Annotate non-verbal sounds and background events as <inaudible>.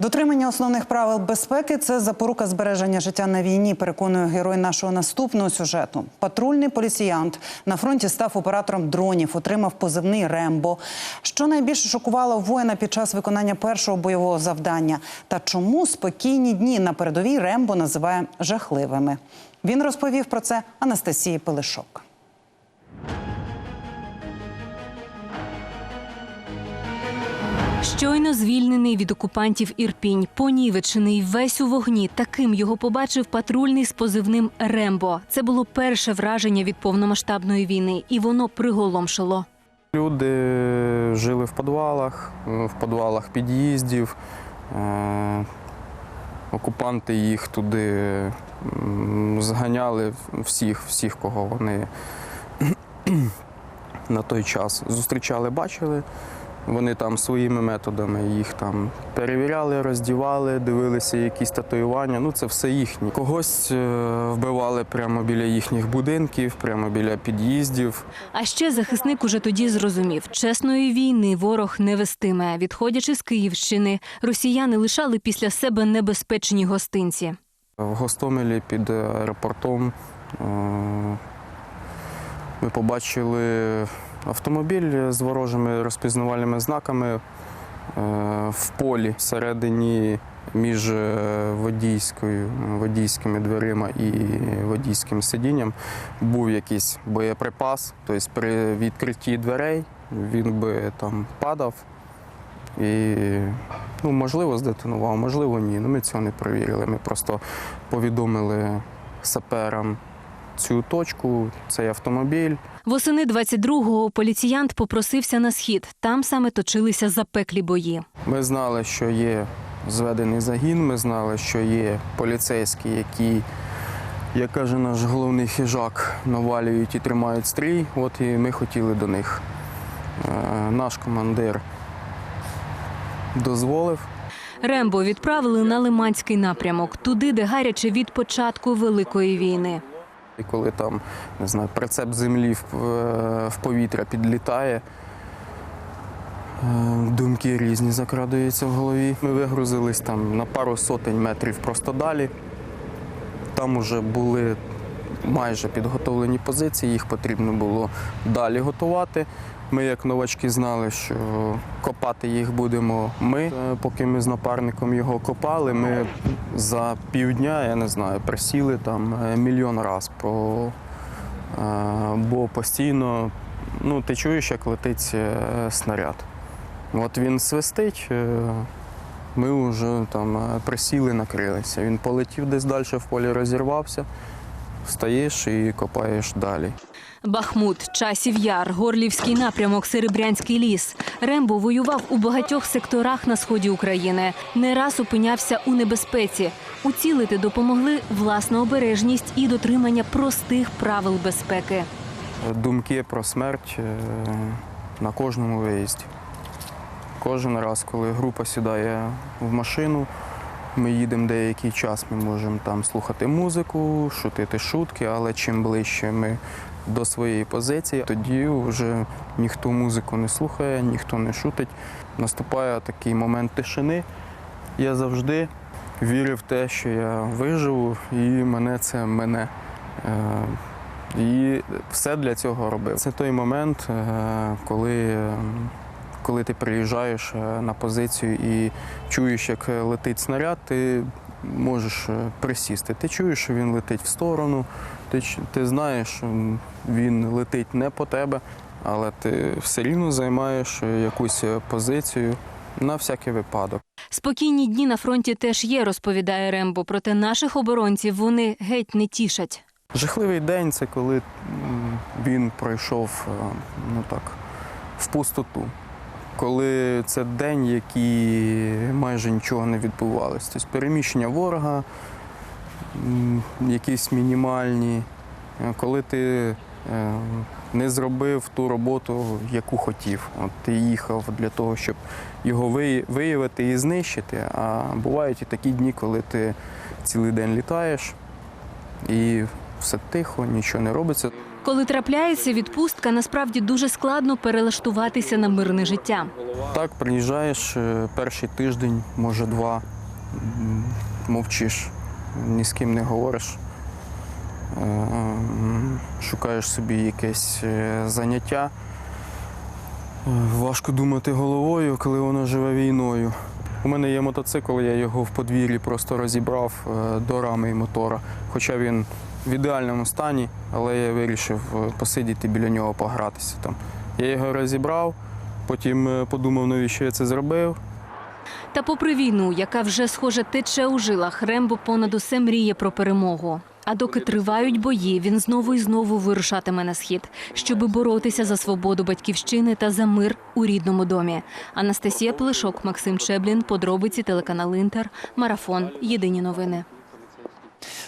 Дотримання основних правил безпеки це запорука збереження життя на війні. Переконує герой нашого наступного сюжету. Патрульний поліціянт на фронті став оператором дронів, отримав позивний Рембо. Що найбільше шокувало воїна під час виконання першого бойового завдання? Та чому спокійні дні на передовій Рембо називає жахливими? Він розповів про це Анастасії Пелешок. Щойно звільнений від окупантів Ірпінь, понівечений весь у вогні. Таким його побачив патрульний з позивним Рембо. Це було перше враження від повномасштабної війни, і воно приголомшило. Люди жили в підвалах, в підвалах під'їздів. Е, Окупанти їх туди зганяли всіх, всіх, кого вони <clears throat> на той час зустрічали, бачили. Вони там своїми методами їх там перевіряли, роздівали, дивилися якісь татуювання. Ну це все їхнє. Когось е, вбивали прямо біля їхніх будинків, прямо біля під'їздів. А ще захисник уже тоді зрозумів: чесної війни ворог не вестиме. Відходячи з Київщини, росіяни лишали після себе небезпечні гостинці. В Гостомелі під аеропортом е, ми побачили автомобіль з ворожими розпізнавальними знаками е, в полі всередині між е, водійською, водійськими дверима і водійським сидінням був якийсь боєприпас. Тобто при відкритті дверей він би там падав. І ну, можливо, здетонував, можливо, ні. Ну, ми цього не перевірили. Ми просто повідомили саперам цю точку, цей автомобіль. Восени 22-го поліціянт попросився на схід. Там саме точилися запеклі бої. Ми знали, що є зведений загін, ми знали, що є поліцейські, які, як каже наш головний хижак, навалюють і тримають стрій. От і ми хотіли до них. Е, Наш командир дозволив. Рембо відправили на Лиманський напрямок, туди, де гаряче від початку Великої війни. І коли там не знаю, прицеп землі в, е, повітря підлітає, е, думки різні закрадуються в голові. Ми вигрузились там на пару сотень метрів просто далі. Там уже були майже підготовлені позиції, їх потрібно було далі готувати. Ми, як новачки, знали, що копати їх будемо ми. Е, Поки ми з напарником його копали, ми за півдня, я не знаю, присіли там е, мільйон раз, по, е, бо постійно ну, ти чуєш, як летить е, снаряд. От він свистить, ми вже там присіли, накрилися. Він полетів десь далі в полі, розірвався, встаєш і копаєш далі. Бахмут, Часів Яр, Горлівський напрямок, Серебрянський ліс. Рембо воював у багатьох секторах на сході України. Не раз опинявся у небезпеці. Уцілити допомогли власна обережність і дотримання простих правил безпеки. Думки про смерть е, на кожному виїзді. Кожен раз, коли група сідає в машину, ми їдемо деякий час, ми можемо там слухати музику, шутити шутки, але чим ближче ми до своєї позиції, тоді вже ніхто музику не слухає, ніхто не шутить. Наступає такий момент тишини. Я завжди вірив в те, що я виживу, і мене це мене. Е, і все для цього робив. Це той момент, е, коли, е, коли ти приїжджаєш е, на позицію і чуєш, як летить снаряд, ти можеш е, присісти. Ти чуєш, що він летить в сторону, ти, ти знаєш, що він летить не по тебе, але ти все рівно займаєш е, якусь е, позицію на всякий випадок. Спокійні дні на фронті теж є, розповідає Рембо. Проте наших оборонців вони геть не тішать. Жахливий день це коли він пройшов е, ну так, в пустоту. Коли це день, який майже нічого не відбувалося. Тобто переміщення ворога, якісь мінімальні. Е, Коли ти е, не зробив ту роботу, яку хотів. От ти їхав для того, щоб його виявити і знищити. А бувають і такі дні, коли ти цілий день літаєш і все тихо, нічого не робиться. Коли трапляється відпустка, насправді дуже складно перелаштуватися на мирне життя. Так, приїжджаєш е, перший тиждень, може два, мовчиш, ні з ким не говориш. Е, Шукаєш собі якесь е, заняття. Важко думати головою, коли воно живе війною. У мене є мотоцикл, я його в подвір'ї просто розібрав до рами і мотора. Хоча він в ідеальному стані, але я вирішив е, посидіти біля нього, погратися там. Я його розібрав, потім е, подумав, навіщо я це зробив. Та попри війну, яка вже схоже тече у жилах, Рембо понад усе мріє про перемогу. А доки тривають бої, він знову і знову вирушатиме на схід, щоби боротися за свободу батьківщини та за мир у рідному домі. Анастасія Плешок, Максим Чеблін, подробиці телеканал Інтер, марафон. Єдині новини.